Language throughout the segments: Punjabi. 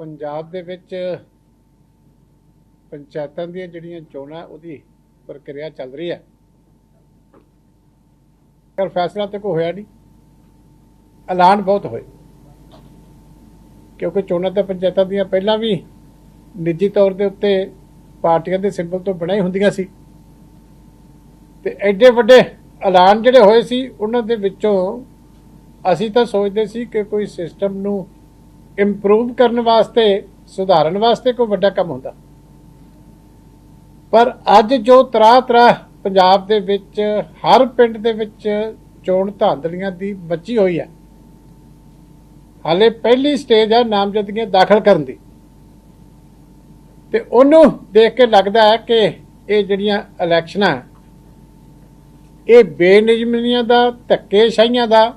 ਪੰਜਾਬ ਦੇ ਵਿੱਚ ਪੰਚਾਇਤਾਂ ਦੀਆਂ ਜਿਹੜੀਆਂ ਚੋਣਾਂ, ਉਹਦੀ ਪ੍ਰਕਿਰਿਆ ਚੱਲ ਰਹੀ ਹੈ। ਪਰ ਫੈਸਲਾ ਤੇ ਕੋਈ ਹੋਇਆ ਨਹੀਂ। ਐਲਾਨ ਬਹੁਤ ਹੋਏ। ਕਿਉਂਕਿ ਚੋਣਾਂ ਤਾਂ ਪੰਚਾਇਤਾਂ ਦੀਆਂ ਪਹਿਲਾਂ ਵੀ ਨਿੱਜੀ ਤੌਰ ਦੇ ਉੱਤੇ ਪਾਰਟੀਆਂ ਦੇ ਸਿੰਬਲ ਤੋਂ ਬਣਾਈ ਹੁੰਦੀਆਂ ਸੀ। ਤੇ ਐਡੇ ਵੱਡੇ ਐਲਾਨ ਜਿਹੜੇ ਹੋਏ ਸੀ, ਉਹਨਾਂ ਦੇ ਵਿੱਚੋਂ ਅਸੀਂ ਤਾਂ ਸੋਚਦੇ ਸੀ ਕਿ ਕੋਈ ਸਿਸਟਮ ਨੂੰ ਇੰਪਰੂਵ ਕਰਨ ਵਾਸਤੇ, ਸੁਧਾਰਨ ਵਾਸਤੇ ਕੋਈ ਵੱਡਾ ਕੰਮ ਹੁੰਦਾ। ਪਰ ਅੱਜ ਜੋ ਤਰਾ ਤਰਾ ਪੰਜਾਬ ਦੇ ਵਿੱਚ, ਹਰ ਪਿੰਡ ਦੇ ਵਿੱਚ ਚੋਣ ਧਾਂਦਲੀਆਂ ਦੀ ਬਚੀ ਹੋਈ ਹੈ। ਹਾਲੇ ਪਹਿਲੀ ਸਟੇਜ ਹੈ ਨਾਮਜ਼ਦਗੀਆਂ ਦਾਖਲ ਕਰਨ ਦੀ। ਤੇ ਉਹਨੂੰ ਦੇਖ ਕੇ ਲੱਗਦਾ ਹੈ ਕਿ ਇਹ ਜਿਹੜੀਆਂ ਇਲੈਕਸ਼ਨਾਂ ਇਹ ਬੇਨਿਯਮੀਆਂ ਦਾ, ਧੱਕੇਸ਼ਾਹੀਆਂ ਦਾ,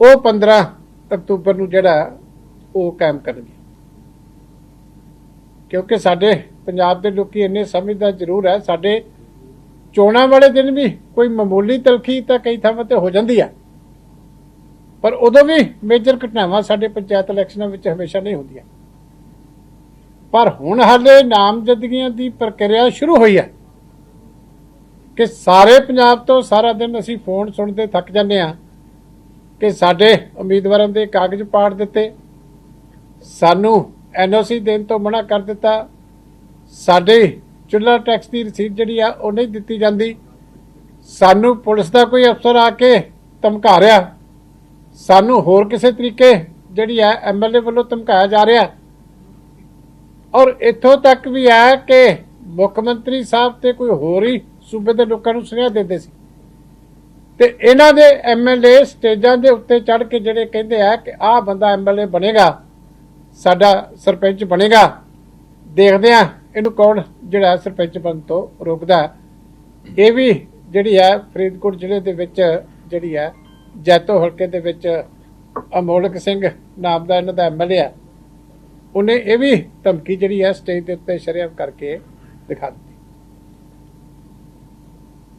ਉਹ 15 ਅਕਤੂਬਰ ਨੂੰ ਜਿਹੜਾ ਉਹ ਕਾਇਮ ਕਰਨਗੇ। ਕਿਉਂਕਿ ਸਾਡੇ ਪੰਜਾਬ ਦੇ ਲੋਕੀ ਇੰਨੇ ਸਮਝਦਾ ਜ਼ਰੂਰ ਹੈ ਸਾਡੇ ਚੋਣਾਂ ਵਾਲੇ ਦਿਨ ਵੀ ਕੋਈ ਮਾਮੂਲੀ ਤਲਖੀ ਤਾਂ ਕਈ ਥਾਵਾਂ ਤੇ ਹੋ ਜਾਂਦੀ ਹੈ ਪਰ ਉਦੋਂ ਵੀ ਮੇਜਰ ਘਟਨਾਵਾਂ ਸਾਡੇ ਪੰਚਾਇਤ ਇਲੈਕਸ਼ਨਾਂ ਵਿੱਚ ਹਮੇਸ਼ਾ ਨਹੀਂ ਹੁੰਦੀਆਂ। ਪਰ ਹੁਣ ਹਾਲੇ ਨਾਮਜ਼ਦਗੀਆਂ ਦੀ ਪ੍ਰਕਿਰਿਆ ਸ਼ੁਰੂ ਹੋਈ ਹੈ ਕਿ ਸਾਰੇ ਪੰਜਾਬ ਤੋਂ ਸਾਰਾ ਦਿਨ ਅਸੀਂ ਫੋਨ ਸੁਣਦੇ ਥੱਕ ਜਾਂਦੇ ਆ। ਕਿ ਸਾਡੇ ਉਮੀਦਵਾਰਾਂ ਦੇ ਕਾਗਜ਼ ਪਾੜ ਦਿੱਤੇ। ਸਾਨੂੰ ਐਨਓਸੀ ਦੇਣ ਤੋਂ ਮਨਾ ਕਰ ਦਿੱਤਾ। ਸਾਡੇ ਚੁੱਲ੍ਹਾ ਟੈਕਸ ਦੀ ਰਸੀਦ ਜਿਹੜੀ ਆ, ਉਹ ਨਹੀਂ ਦਿੱਤੀ ਜਾਂਦੀ। ਸਾਨੂੰ ਪੁਲਿਸ ਦਾ ਕੋਈ ਅਫਸਰ ਆ ਕੇ ਧਮਕਾ ਰਿਹਾ ਸਾਨੂੰ ਹੋਰ ਕਿਸੇ ਤਰੀਕੇ ਜਿਹੜੀ ਆ ਐਮਐਲਏ ਵੱਲੋਂ ਧਮਕਾਇਆ ਜਾ ਰਿਹਾ। ਔਰ ਇੱਥੋਂ ਤੱਕ ਵੀ ਹੈ ਕਿ ਮੁੱਖ ਮੰਤਰੀ ਸਾਹਿਬ ਤੇ ਕੋਈ ਹੋਰ ਹੀ ਸੂਬੇ ਦੇ ਲੋਕਾਂ ਨੂੰ ਸੁਨੇਹਾ ਦਿੰਦੇ ਸੀ। ਤੇ ਇਹਨਾਂ ਦੇ ਐਮਐਲਏ ਸਟੇਜਾਂ ਦੇ ਉੱਤੇ ਚੜ ਕੇ ਜਿਹੜੇ ਕਹਿੰਦੇ ਆ ਕਿ ਆਹ ਬੰਦਾ ਐਮਐਲਏ ਬਣੇਗਾ, ਸਾਡਾ ਸਰਪੰਚ ਬਣੇਗਾ, ਦੇਖਦੇ ਆ ਇਹਨੂੰ ਕੌਣ ਜਿਹੜਾ ਸਰਪੰਚ ਬਣ ਤੋਂ ਰੋਕਦਾ ਇਹ ਵੀ ਜਿਹੜੀ ਹੈ ਫਰੀਦਕੋਟ ਜ਼ਿਲ੍ਹੇ ਦੇ ਵਿੱਚ ਜਿਹੜੀ ਹੈ ਜੈਤੋ ਹਲਕੇ ਦੇ ਵਿੱਚ ਅਮੋਲਕ ਸਿੰਘ ਨਾਮ ਦਾ ਇਹਨਾਂ ਦਾ ਐਮਐਲਏ ਆ ਉਹਨੇ ਇਹ ਵੀ ਧਮਕੀ ਜਿਹੜੀ ਹੈ ਸਟੇਜ ਦੇ ਉੱਤੇ ਸ਼ਰੇਆਮ ਕਰਕੇ ਦਿਖਾ ਦਿੱਤੀ।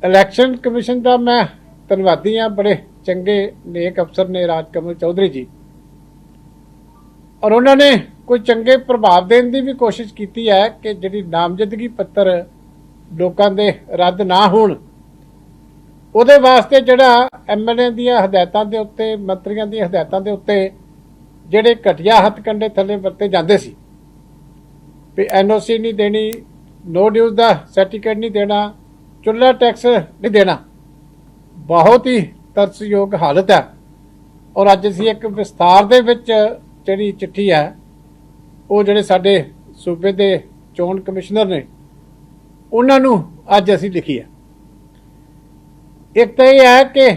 ਇਲੈਕਸ਼ਨ ਕਮਿਸ਼ਨ ਦਾ ਮੈਂ ਧੰਨਵਾਦੀ ਆ ਬੜੇ ਚੰਗੇ ਨੇਕ ਅਫਸਰ ਨੇ ਰਾਜਕਮਲ ਚੌਧਰੀ ਜੀ। ਔਰ ਉਹਨਾਂ ਨੇ ਕੋਈ ਚੰਗੇ ਪ੍ਰਭਾਵ ਦੇਣ ਦੀ ਵੀ ਕੋਸ਼ਿਸ਼ ਕੀਤੀ ਹੈ ਕਿ ਜਿਹੜੀ ਨਾਮਜ਼ਦਗੀ ਪੱਤਰ ਲੋਕਾਂ ਦੇ ਰੱਦ ਨਾ ਹੋਣ, ਉਹਦੇ ਵਾਸਤੇ ਜਿਹੜਾ ਐਮਐਲਏ ਦੀਆਂ ਹਦਾਇਤਾਂ ਦੇ ਉੱਤੇ, ਮੰਤਰੀਆਂ ਦੀਆਂ ਹਦਾਇਤਾਂ ਦੇ ਉੱਤੇ ਜਿਹੜੇ ਘਟਿਆ ਹੱਥ ਕੰਡੇ ਥੱਲੇ ਵਰਤੇ ਜਾਂਦੇ ਸੀ ਵੀ ਐਨਓਸੀ ਨਹੀਂ ਦੇਣੀ, ਨੋ ਡਿਊਜ਼ ਦਾ ਸਰਟੀਫਿਕੇਟ ਨਹੀਂ ਦੇਣਾ, ਚੁੱਲ੍ਹਾ ਟੈਕਸ ਨਹੀਂ ਦੇਣਾ। ਬਹੁਤ ਹੀ ਤਰਸਯੋਗ ਹਾਲਤ ਹੈ। ਔਰ ਅੱਜ ਅਸੀਂ ਇੱਕ ਵਿਸਥਾਰ ਦੇ ਵਿੱਚ ਜਿਹੜੀ ਚਿੱਠੀ ਹੈ, ਉਹ ਜਿਹੜੇ ਸਾਡੇ ਸੂਬੇ ਦੇ ਚੋਣ ਕਮਿਸ਼ਨਰ ਨੇ, ਉਹਨਾਂ ਨੂੰ ਅੱਜ ਅਸੀਂ ਲਿਖੀ ਹੈ। ਇੱਕ ਤਾਂ ਇਹ ਹੈ ਕਿ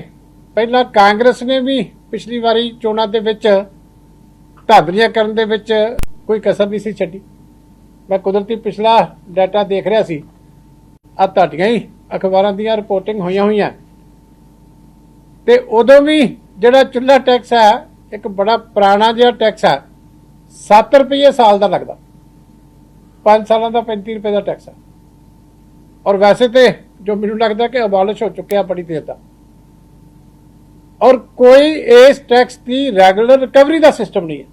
ਪਹਿਲਾਂ ਕਾਂਗਰਸ ਨੇ ਵੀ ਪਿਛਲੀ ਵਾਰੀ ਚੋਣਾਂ ਦੇ ਵਿੱਚ ਢਾਬਰੀਆਂ ਕਰਨ ਦੇ ਵਿੱਚ ਕੋਈ ਕਸਰ ਨਹੀਂ ਸੀ ਛੱਡੀ। ਮੈਂ ਕੁਦਰਤੀ ਪਿਛਲਾ ਡਾਟਾ ਦੇਖ ਰਿਹਾ ਸੀ। ਆ ਤੁਹਾਡੀਆਂ ਹੀ ਅਖਬਾਰਾਂ ਦੀਆਂ ਰਿਪੋਰਟਿੰਗ ਹੋਈਆਂ ਹੋਈਆਂ। ਤੇ ਉਦੋਂ ਵੀ ਜਿਹੜਾ ਚੁੱਲ੍ਹਾ ਟੈਕਸ ਹੈ, ਇੱਕ ਬੜਾ ਪੁਰਾਣਾ ਜਿਹਾ ਟੈਕਸ ਹੈ 7 ਰੁਪਏ ਸਾਲ ਦਾ ਲੱਗਦਾ। 5 ਸਾਲਾਂ ਦਾ 35 ਰੁਪਏ ਦਾ ਟੈਕਸ ਹੈ। ਔਰ ਵੈਸੇ ਤੇ ਜੋ ਮੈਨੂੰ ਲੱਗਦਾ ਕਿ ਅਬਾਲਿਸ਼ ਹੋ ਚੁੱਕਿਆ ਬੜੀ ਦੇਰ ਦਾ। ਔਰ ਕੋਈ ਇਸ ਟੈਕਸ ਦੀ ਰੈਗੂਲਰ ਰਿਕਵਰੀ ਦਾ ਸਿਸਟਮ ਨਹੀਂ ਹੈ।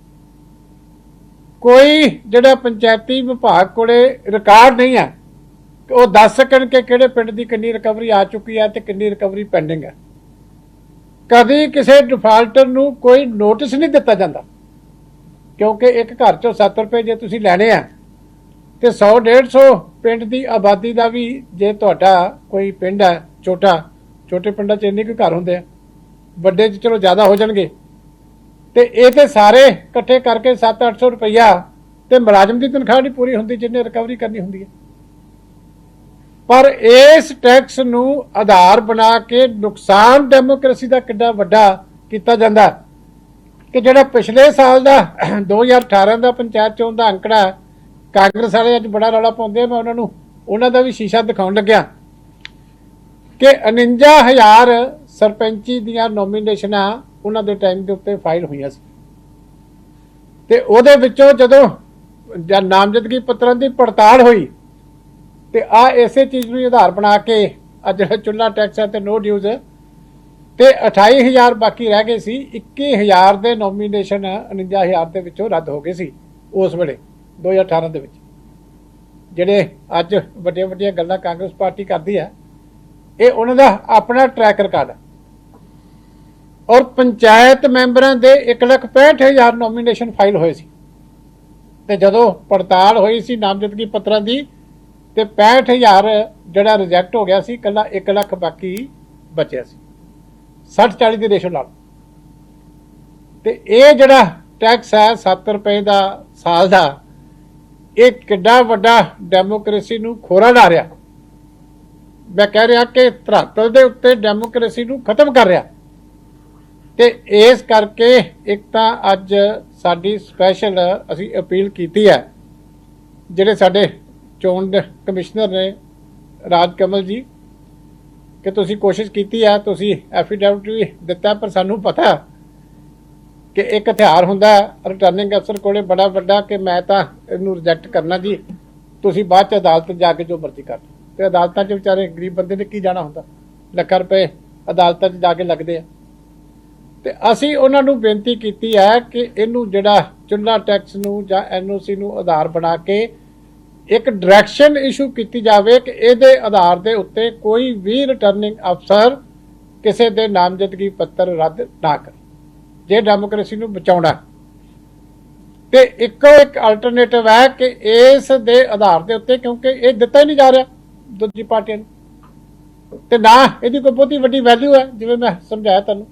ਕੋਈ ਜਿਹੜਾ ਪੰਚਾਇਤੀ ਵਿਭਾਗ ਕੋਲੇ ਰਿਕਾਰਡ ਨਹੀਂ ਹੈ ਕਿ ਉਹ ਦੱਸ ਸਕਣ ਕਿ ਕਿਹੜੇ ਪਿੰਡ ਦੀ ਕਿੰਨੀ ਰਿਕਵਰੀ ਆ ਚੁੱਕੀ ਹੈ ਤੇ ਕਿੰਨੀ ਰਿਕਵਰੀ ਪੈਂਡਿੰਗ ਹੈ। ਕਦੀ ਕਿਸੇ ਡਿਫਾਲਟਰ ਨੂੰ ਕੋਈ ਨੋਟਿਸ ਨਹੀਂ ਦਿੱਤਾ ਜਾਂਦਾ। ਕਿਉਂਕਿ ਇੱਕ ਘਰ ਚੋਂ 7 ਰੁਪਏ ਜੇ ਤੁਸੀਂ ਲੈਣੇ ਆ, ਤੇ 100 150 ਪਿੰਡ ਦੀ ਆਬਾਦੀ ਦਾ ਵੀ ਜੇ ਤੁਹਾਡਾ ਕੋਈ ਪਿੰਡ ਹੈ ਛੋਟਾ, ਛੋਟੇ ਪਿੰਡਾਂ 'ਚ ਇੰਨੇ ਕੁ ਘਰ ਹੁੰਦੇ ਆ, ਵੱਡੇ 'ਚ ਚਲੋ ਜ਼ਿਆਦਾ ਹੋ ਜਾਣਗੇ। ਤੇ ਇਹ ਤੇ ਸਾਰੇ ਇਕੱਠੇ ਕਰਕੇ 7-800 ਰੁਪਈਆ ਤੇ ਮੁਲਾਜ਼ਮ ਦੀ ਤਨਖਾਹ ਨਹੀਂ ਪੂਰੀ ਹੁੰਦੀ, ਜਿੰਨੇ ਰਿਕਵਰੀ ਕਰਨੀ ਹੁੰਦੀ ਹੈ। ਪਰ ਇਸ ਟੈਕਸ ਨੂੰ ਆਧਾਰ ਬਣਾ ਕੇ ਨੁਕਸਾਨ ਡੈਮੋਕ੍ਰੇਸੀ ਦਾ ਕਿੰਨਾ ਵੱਡਾ ਕੀਤਾ ਜਾਂਦਾ ਕਿ ਜਿਹੜਾ ਪਿਛਲੇ ਸਾਲ ਦਾ 2018 ਦਾ ਪੰਚਾਇਤ ਚੋਣ ਦਾ ਅੰਕੜਾ ਕਾਂਗਰਸ ਵਾਲੇ ਅੱਜ ਬੜਾ ਰੌਲਾ ਪਾਉਂਦੇ ਆ, ਮੈਂ ਉਹਨਾਂ ਨੂੰ, ਉਹਨਾਂ ਦਾ ਵੀ ਸ਼ੀਸ਼ਾ ਦਿਖਾਉਣ ਲੱਗਿਆ। ਕਿ 49000 ਸਰਪੰਚੀ ਦੀਆਂ ਨੋਮੀਨੇਸ਼ਨਾਂ ਉਹਨਾਂ ਦੇ ਟਾਈਮ ਦੇ ਉੱਤੇ ਫਾਈਲ ਹੋਈਆਂ ਸੀ। ਤੇ ਉਹਦੇ ਵਿੱਚੋਂ ਜਦੋਂ ਨਾਮਜ਼ਦਗੀ ਪੱਤਰਾਂ ਦੀ ਪੜਤਾਲ ਹੋਈ ਤੇ ਆ ਇਸੇ ਚੀਜ਼ ਨੂੰ ਆਧਾਰ ਬਣਾ ਕੇ ਆ ਜਿਹੜਾ ਚੁੱਲਾ ਟੈਕਸ ਹੈ ਤੇ ਨੋ ਡਿਊਜ਼ ਤੇ 28000 ਬਾਕੀ ਰਹਿ ਗਏ ਸੀ। 21000 ਦੇ ਨੋਮੀਨੇਸ਼ਨ 49000 ਦੇ ਵਿੱਚੋਂ ਰੱਦ ਹੋ ਗਏ ਸੀ ਉਸ ਵੇਲੇ 2018 ਦੇ ਵਿੱਚ। ਜਿਹੜੇ ਅੱਜ ਵੱਡੀਆਂ ਵੱਡੀਆਂ ਗੱਲਾਂ ਕਾਂਗਰਸ ਪਾਰਟੀ ਕਰਦੀ ਹੈ, ਇਹ ਉਹਨਾਂ ਦਾ ਆਪਣਾ ਟਰੈਕ ਰਿਕਾਰਡ ਹੈ। ਔਰ ਪੰਚਾਇਤ ਮੈਂਬਰਾਂ ਦੇ 165000 ਨੋਮੀਨੇਸ਼ਨ ਫਾਈਲ ਹੋਏ ਸੀ। ਤੇ ਜਦੋਂ ਪੜਤਾਲ ਹੋਈ ਸੀ ਨਾਮਜ਼ਦਗੀ ਪੱਤਰਾਂ ਦੀ ਤੇ 65000 ਜਿਹੜਾ ਰਿਜੈਕਟ ਹੋ ਗਿਆ ਸੀ ਕੱਲਾ 1 ਲੱਖ ਬਾਕੀ ਬਚਿਆ ਸੀ। 60 40 ਦੀ ਰੇਸ਼ੋ ਨਾਲ ਤੇ ਇਹ ਜਿਹੜਾ ਟੈਕਸ ਹੈ 7 ਰੁਪਏ ਦਾ ਸਾਲ ਦਾ, ਇਹ ਕਿੱਡਾ ਵੱਡਾ ਡੈਮੋਕ੍ਰੇਸੀ ਨੂੰ ਖੋਰਾ ਲਾ ਰਿਹਾ। ਮੈਂ ਕਹਿ ਰਿਹਾ ਕਿ ਧਰਾਤਲ ਦੇ ਉੱਤੇ ਡੈਮੋਕ੍ਰੇਸੀ ਨੂੰ ਖਤਮ ਕਰ ਰਿਹਾ। ਤੇ ਇਸ ਕਰਕੇ ਇੱਕ ਤਾਂ ਅੱਜ ਸਾਡੀ ਸਪੈਸ਼ਲ ਅਸੀਂ ਅਪੀਲ ਕੀਤੀ ਹੈ, ਜਿਹੜੇ ਸਾਡੇ ਚੋਣ ਕਮਿਸ਼ਨਰ ਨੇ ਰਾਜ ਕਮਲ ਜੀ, ਕਿ ਤੁਸੀਂ ਕੋਸ਼ਿਸ਼ ਕੀਤੀ ਹੈ ਤੁਸੀਂ ਐਫੀਡੈਵਿਟ ਵੀ ਦਿੱਤਾ, ਪਰ ਸਾਨੂੰ ਪਤਾ ਕਿ ਇੱਕ ਹਥਿਆਰ ਹੁੰਦਾ ਰਿਟਰਨਿੰਗ ਅਫਸਰ ਕੋਲੇ ਬੜਾ ਵੱਡਾ, ਕਿ ਮੈਂ ਤਾਂ ਇਹਨੂੰ ਰਿਜੈਕਟ ਕਰਨਾ ਜੀ। ਤੁਸੀਂ ਬਾਅਦ ਚ ਅਦਾਲਤ ਜਾ ਕੇ ਜੋ ਮਰਜ਼ੀ ਕਰ ਤੇ ਅਦਾਲਤਾਂ 'ਚ ਵਿਚਾਰੇ ਗਰੀਬ ਬੰਦੇ ਨੇ ਕੀ ਜਾਣਾ ਹੁੰਦਾ? ਲੱਖਾਂ ਰੁਪਏ ਅਦਾਲਤਾਂ 'ਚ ਜਾ ਕੇ ਲੱਗਦੇ ਆ। ਤੇ ਅਸੀਂ ਉਹਨਾਂ ਨੂੰ ਬੇਨਤੀ ਕੀਤੀ ਹੈ ਕਿ ਇਹਨੂੰ ਜਿਹੜਾ ਚੁੱਲਾ ਟੈਕਸ ਨੂੰ ਜਾਂ ਐਨਓਸੀ ਨੂੰ ਆਧਾਰ ਬਣਾ ਕੇ ਇੱਕ ਡਾਇਰੈਕਸ਼ਨ ਇਸ਼ੂ ਕੀਤੀ ਜਾਵੇ ਕਿ ਇਹਦੇ ਆਧਾਰ ਦੇ ਉੱਤੇ ਕੋਈ ਵੀ ਰਿਟਰਨਿੰਗ ਅਫਸਰ ਕਿਸੇ ਦੇ ਨਾਮਜ਼ਦਗੀ ਪੱਤਰ ਰੱਦ ਨਾ ਕਰੇ, ਜੇ ਡੈਮੋਕ੍ਰੇਸੀ ਨੂੰ ਬਚਾਉਣਾ ਤੇ ਇੱਕੋ ਇੱਕ ਅਲਟਰਨੇਟਿਵ ਹੈ ਕਿ ਇਸ ਦੇ ਆਧਾਰ ਦੇ ਉੱਤੇ ਕਿਉਂਕਿ ਇਹ ਦਿੱਤਾ ਹੀ ਨਹੀਂ ਜਾ ਰਿਹਾ ਦੂਜੀ ਪਾਰਟੀ ਨੂੰ। ਤੇ ਨਾ, ਇਹਦੀ ਕੋਈ ਬਹੁਤੀ ਵੱਡੀ ਵੈਲਿਊ ਹੈ, ਜਿਵੇਂ ਮੈਂ ਸਮਝਾਇਆ ਤੁਹਾਨੂੰ।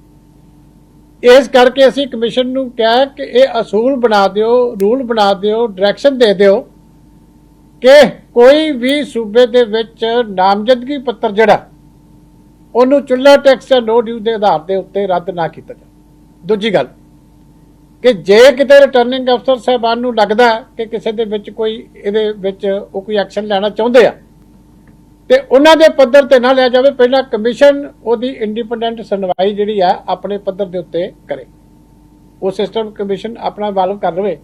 ਇਸ ਕਰਕੇ ਅਸੀਂ ਕਮਿਸ਼ਨ ਨੂੰ ਕਿਹਾ ਕਿ ਇਹ ਅਸੂਲ ਬਣਾ ਦਿਓ ਰੂਲ ਬਣਾ ਦਿਓ ਡਾਇਰੈਕਸ਼ਨ ਦੇ ਦਿਓ। ਕਿ ਕੋਈ ਵੀ ਸੂਬੇ ਦੇ ਵਿੱਚ ਨਾਮਜ਼ਦਗੀ ਪੱਤਰ ਜਿਹੜਾ, ਉਹਨੂੰ ਚੁੱਲ੍ਹਾ ਟੈਕਸ ਜਾਂ ਨੋ ਡਿਊ ਦੇ ਆਧਾਰ ਦੇ ਉੱਤੇ ਰੱਦ ਨਾ ਕੀਤਾ ਜਾਵੇ। ਦੂਜੀ ਗੱਲ, ਕਿ ਜੇ ਕਿਤੇ ਰਿਟਰਨਿੰਗ ਅਫਸਰ ਸਾਹਿਬਾਨ ਨੂੰ ਲੱਗਦਾ ਕਿ ਕਿਸੇ ਦੇ ਵਿੱਚ ਕੋਈ, ਇਹਦੇ ਵਿੱਚ ਉਹ ਕੋਈ ਐਕਸ਼ਨ ਲੈਣਾ ਚਾਹੁੰਦੇ ਆ, ਤੇ ਉਹਨਾਂ ਦੇ ਪੱਧਰ ਤੇ ਨਾ ਲਿਆ ਜਾਵੇ, ਪਹਿਲਾਂ ਕਮਿਸ਼ਨ ਉਹਦੀ ਇੰਡੀਪੈਂਡੈਂਟ ਸੁਣਵਾਈ ਜਿਹੜੀ ਆ, ਆਪਣੇ ਪੱਧਰ ਦੇ ਉੱਤੇ ਕਰੇ। ਉਹ ਸਿਸਟਮ ਕਮਿਸ਼ਨ ਆਪਣਾ ਵਾਲਵ ਕਰ ਲਵੇ।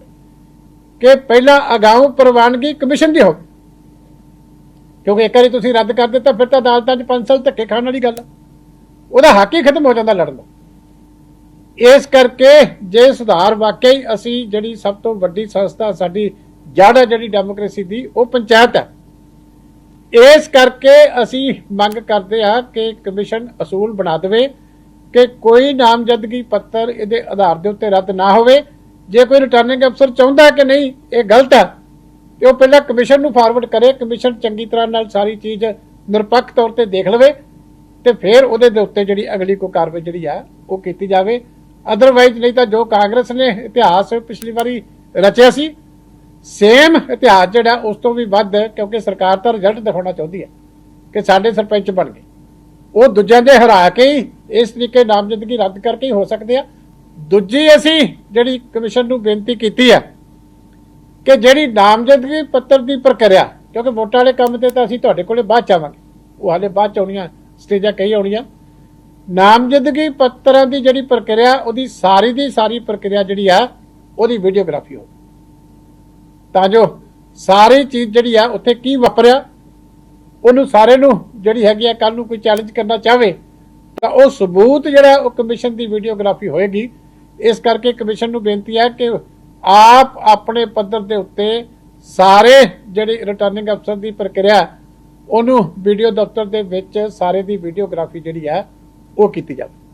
ਕਿ ਪਹਿਲਾਂ ਅਗਾਊਂ ਪ੍ਰਵਾਨਗੀ ਕਮਿਸ਼ਨ ਦੀ ਹੋਵੇ। ਕਿਉਂਕਿ ਇੱਕ ਵਾਰੀ ਤੁਸੀਂ ਰੱਦ ਕਰ ਦਿੱਤਾ, ਫਿਰ ਤਾਂ ਅਦਾਲਤਾਂ 'ਚ ਪੰਜ ਸਾਲ ਧੱਕੇ ਖਾਣ ਵਾਲੀ ਗੱਲ ਆ। ਉਹਦਾ ਹੱਕ ਹੀ ਖਤਮ ਹੋ ਜਾਂਦਾ ਲੜਨ ਦਾ। ਇਸ ਕਰਕੇ ਜੇ ਸੁਧਾਰ ਵਾਕਈ ਅਸੀਂ ਜਿਹੜੀ ਸਭ ਤੋਂ ਵੱਡੀ ਸੰਸਥਾ ਸਾਡੀ ਜੜ ਹੈ ਜਿਹੜੀ ਡੈਮੋਕ੍ਰੇਸੀ ਦੀ, ਉਹ ਪੰਚਾਇਤ ਹੈ ਇਸ ਕਰਕੇ ਅਸੀਂ ਮੰਗ ਕਰਦੇ ਹਾਂ ਕਿ ਕਮਿਸ਼ਨ ਅਸੂਲ ਬਣਾ ਦੇਵੇ, ਕਿ ਕੋਈ ਨਾਮਜ਼ਦਗੀ ਪੱਤਰ ਇਹਦੇ ਆਧਾਰ ਦੇ ਉੱਤੇ ਰੱਦ ਨਾ ਹੋਵੇ। ਜੇ ਕੋਈ ਰਿਟਰਨਿੰਗ ਅਫਸਰ ਚਾਹੁੰਦਾ ਕਿ ਨਹੀਂ, ਇਹ ਗਲਤ ਹੈ। ਤੇ ਉਹ ਪਹਿਲਾਂ ਕਮਿਸ਼ਨ ਨੂੰ ਫਾਰਵਰਡ ਕਰੇ, ਕਮਿਸ਼ਨ ਚੰਗੀ ਤਰ੍ਹਾਂ ਨਾਲ ਸਾਰੀ ਚੀਜ਼ ਨਿਰਪੱਖ ਤੌਰ ਤੇ ਦੇਖ ਲਵੇ ਤੇ ਫਿਰ ਉਹਦੇ ਦੇ ਉੱਤੇ ਜਿਹੜੀ ਅਗਲੀ ਕੋ ਕਾਰਵਾਈ ਜਿਹੜੀ ਆ, ਉਹ ਕੀਤੀ ਜਾਵੇ। ਅਦਰਵਾਈਜ਼ ਨਹੀਂ ਤਾਂ ਜੋ ਕਾਂਗਰਸ ਨੇ ਇਤਿਹਾਸ ਪਿਛਲੀ ਵਾਰੀ ਰਚਿਆ ਸੀ ਸੇਮ ਇਤਿਹਾਸ ਜਿਹੜਾ ਉਸ ਤੋਂ ਵੀ ਵੱਧ, ਕਿਉਂਕਿ ਸਰਕਾਰ ਤਾਂ ਰਿਜ਼ਲਟ ਦਿਖਾਉਣਾ ਚਾਹੁੰਦੀ ਹੈ ਕਿ ਸਾਡੇ ਸਰਪੰਚ ਬਣ ਗਏ। ਉਹ ਦੂਜਿਆਂ ਦੇ ਹਰਾ ਕੇ ਇਸ ਤਰੀਕੇ ਨਾਮਜ਼ਦਗੀ ਰੱਦ ਕਰਕੇ ਹੀ ਹੋ ਸਕਦੇ ਆ। ਦੂਜੀ ਅਸੀਂ ਜਿਹੜੀ ਕਮਿਸ਼ਨ ਨੂੰ ਬੇਨਤੀ ਕੀਤੀ ਹੈ ਕਿ ਜਿਹੜੀ ਨਾਮਜ਼ਦਗੀ ਪੱਤਰ ਦੀ ਪ੍ਰਕਿਰਿਆ, ਕਿਉਂਕਿ ਵੋਟਾਂ ਵਾਲੇ ਕੰਮ ਤੇ ਤਾਂ ਅਸੀਂ ਤੁਹਾਡੇ ਕੋਲੇ ਬਾਅਦ ਚ ਆਵਾਂਗੇ। ਉਹ ਹਾਲੇ ਬਾਅਦ ਚ ਆਉਣੀਆਂ, ਸਟੇਜਾਂ ਕਈ ਆਉਣੀਆਂ। ਨਾਮਜ਼ਦਗੀ ਪੱਤਰਾਂ ਦੀ ਜਿਹੜੀ ਪ੍ਰਕਿਰਿਆ, ਉਹਦੀ ਸਾਰੀ ਦੀ ਸਾਰੀ ਪ੍ਰਕਿਰਿਆ ਜਿਹੜੀ ਆ, ਉਹਦੀ ਵੀਡੀਓਗ੍ਰਾਫੀ ਹੋਵੇ ਤਾਂ ਜੋ ਸਾਰੀ ਚੀਜ਼ ਜਿਹੜੀ ਆ, ਉੱਥੇ ਕੀ ਵਾਪਰਿਆ, ਉਹਨੂੰ ਸਾਰੇ ਨੂੰ ਜਿਹੜੀ ਹੈਗੀ ਆ ਕੱਲ ਨੂੰ ਕੋਈ ਚੈਲੰਜ ਕਰਨਾ ਚਾਹਵੇ, ਤਾਂ ਉਹ ਸਬੂਤ ਜਿਹੜਾ ਉਹ ਕਮਿਸ਼ਨ ਦੀ ਵੀਡੀਓਗ੍ਰਾਫੀ ਹੋਏਗੀ ਇਸ ਕਰਕੇ ਕਮਿਸ਼ਨ ਨੂੰ ਬੇਨਤੀ ਹੈ ਕਿ ਆਪ ਆਪਣੇ ਪੱਧਰ ਦੇ ਉੱਤੇ ਸਾਰੇ ਜਿਹੜੇ ਰਿਟਰਨਿੰਗ ਅਫਸਰ ਦੀ ਪ੍ਰਕਿਰਿਆ, ਉਹਨੂੰ ਵੀਡੀਓ ਦਫ਼ਤਰ ਦੇ ਵਿੱਚ ਸਾਰੇ ਦੀ ਵੀਡੀਓਗ੍ਰਾਫੀ ਜਿਹੜੀ ਹੈ, ਉਹ ਕੀਤੀ ਜਾਵੇ।